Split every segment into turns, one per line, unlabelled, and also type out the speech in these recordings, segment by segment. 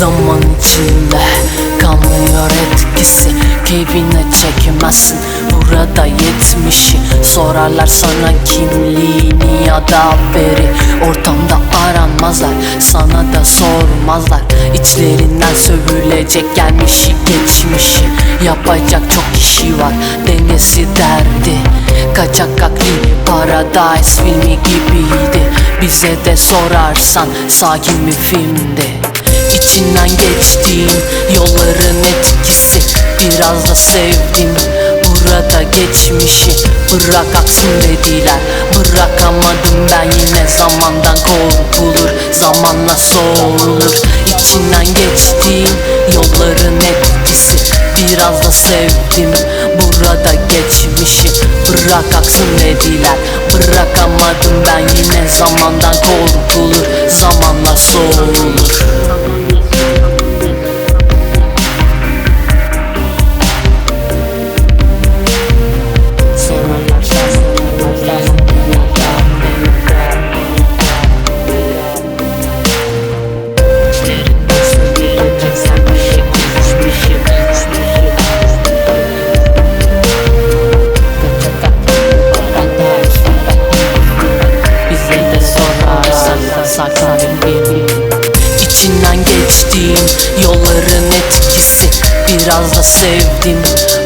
Zaman içinde kalmıyor etkisi. Keyfine çekemezsin burada yetmişi. Sorarlar sana kimliğini ya da haberi. Ortamda aranmazlar sana da sormazlar. İçlerinden sövülecek gelmişi geçmişi. Yapacak çok kişi var dengesi derdi. Kaçak akli Paradise filmi gibiydi. Bize de sorarsan sakin bir filmdi İçinden geçtiğim yolların etkisi. Biraz da sevdim burada geçmişi. Bırak aksın dediler Bırakamadım ben. Yine zamandan korkulur Zamanla soğulur İçinden geçtiğim yolların etkisi. Biraz da sevdim burada geçmişi. Bırak aksın dediler Bırakamadım ben. Yine zamandan korkulur Zamanla bir İçinden geçtiğim yolların etkisi. Biraz da sevdim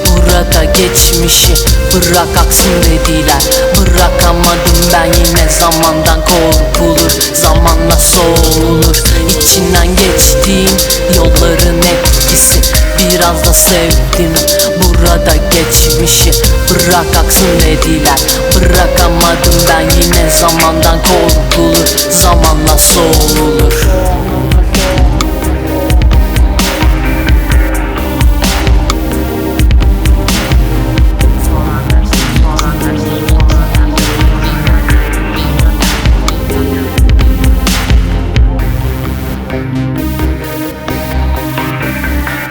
burada geçmişi. Bırak aksın dediler Bırakamadım ben. Yine zamandan korkulur Zamanla soğulur. İçinden geçtiğim yolların etkisi. Biraz da sevdim burada geçmişi. Bırak aksın dediler Bırakamadım ben. Yine zamandan korkulur Zamanla soğulur.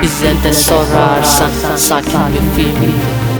Bize de sorarsan sakin bir film